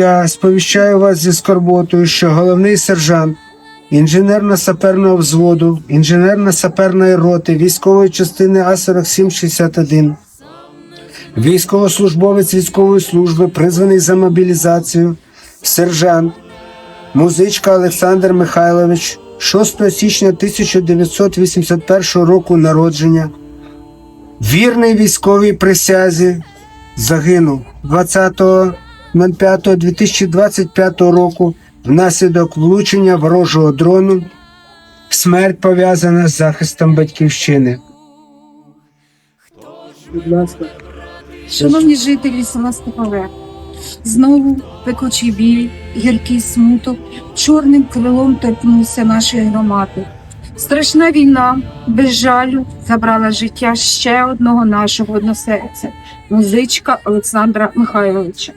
Я сповіщаю вас зі скорботою, що головний сержант інженерно-саперного взводу, інженерно-саперної роти військової частини А4761, військовослужбовець військової служби, призваний за мобілізацію, сержант, музичка Олександр Михайлович, 6 січня 1981 року народження, вірний військовій присязі, загинув 20.05.2025 року внаслідок влучення ворожого дрону. Смерть пов'язана з захистом батьківщини. Шановні жителі села Степове, знову пекучий біль, гіркий смуток, чорним крилом торкнувся нашої громади. Страшна війна без жалю забрала життя ще одного нашого односельця, музичка Олександра Михайловича,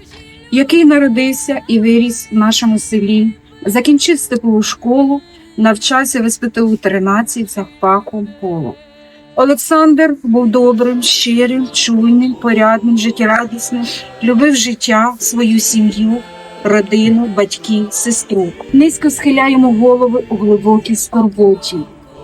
який народився і виріс в нашому селі, закінчив степову школу, навчався в СПТУ 13 за фахом полу. Олександр був добрим, щирим, чуйним, порядним, життєрадісним, любив життя, свою сім'ю, родину, батьків, сестру. Низько схиляємо голови у глибокій скорботі.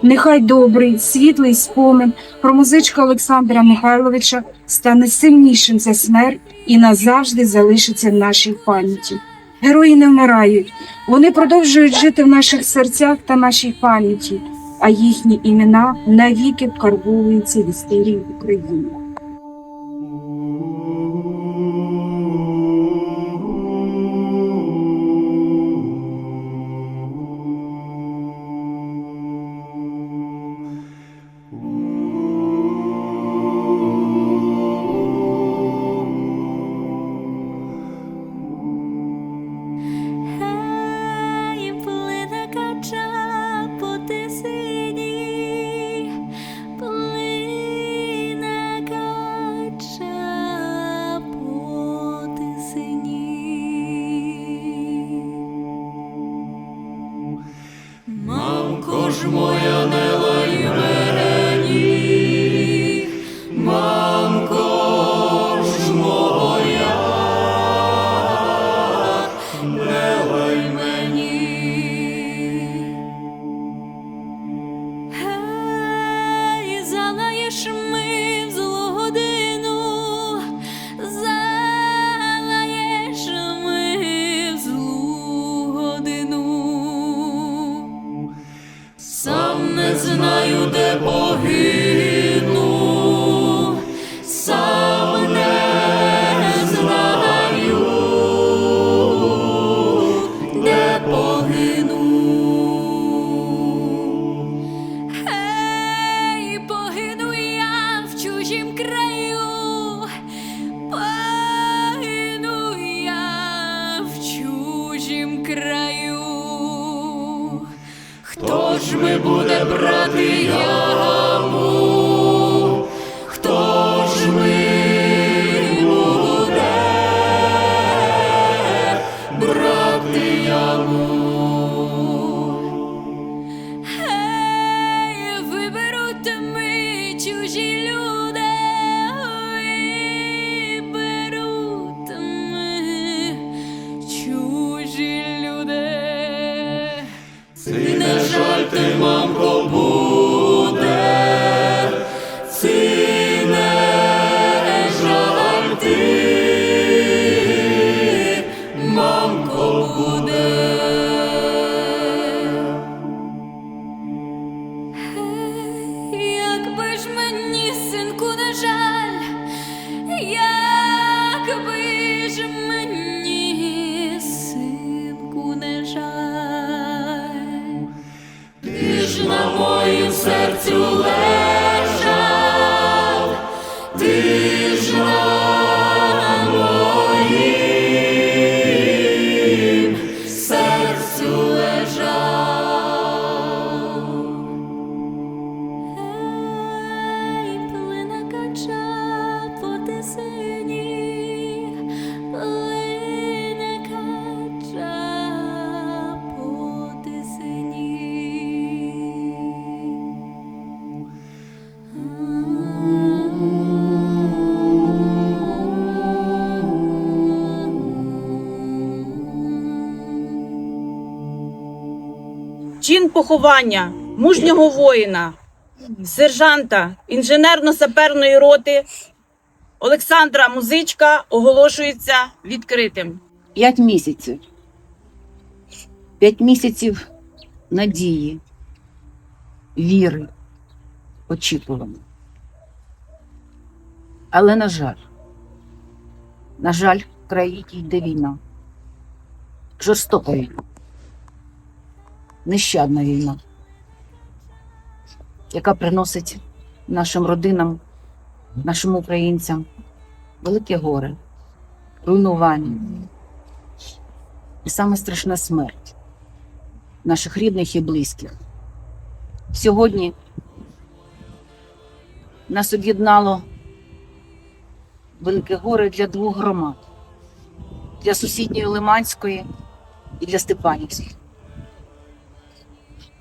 Нехай добрий, світлий спомин про музичка Олександра Михайловича стане сильнішим за смерть і назавжди залишиться в нашій пам'яті. Герої не вмирають, вони продовжують жити в наших серцях та нашій пам'яті а їхні імена навіки вкарбовуються в історії України. Мамко моя не Поховання мужнього воїна, сержанта інженерно-саперної роти Олександра Музичка оголошується відкритим. П'ять місяців. П'ять місяців надії, віри, очікування. Але, на жаль, на жаль, в країні йде війна. Жорстока війна. Нещадна війна, яка приносить нашим родинам, нашим українцям велике горе, руйнування. І саме страшна смерть наших рідних і близьких. Сьогодні нас об'єднало велике горе для двох громад: для сусідньої Лиманської і для Степанівської.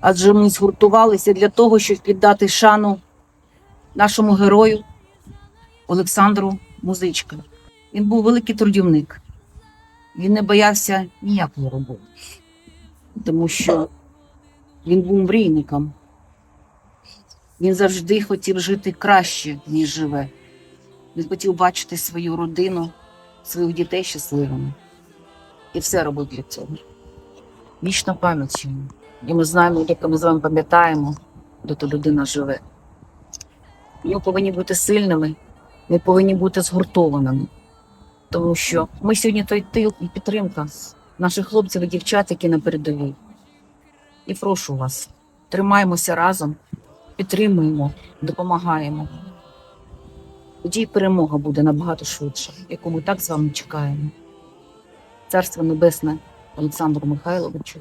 Адже ми згуртувалися для того, щоб піддати шану нашому герою Олександру Музичка. Він був великий трудівник. Він не боявся ніякої роботи, тому що він був мрійником. Він завжди хотів жити краще, ніж живе. Він хотів бачити свою родину, своїх дітей щасливими. І все робив для цього. Вічна пам'ять йому. І ми знаємо, як ми з вами пам'ятаємо, де та людина живе. Ми повинні бути сильними, ми повинні бути згуртованими тому що ми сьогодні той тил і підтримка наших хлопців і дівчат, які на передовій. І прошу вас, тримаємося разом, підтримуємо, допомагаємо. Тоді й перемога буде набагато швидше, яку ми так з вами чекаємо. Царство Небесне Олександру Михайловичу,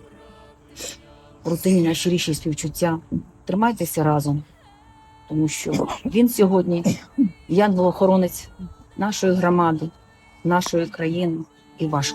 родині найщиріші співчуття. Тримайтеся разом, тому що він сьогодні янгол-охоронець нашої громади нашої країни і ваш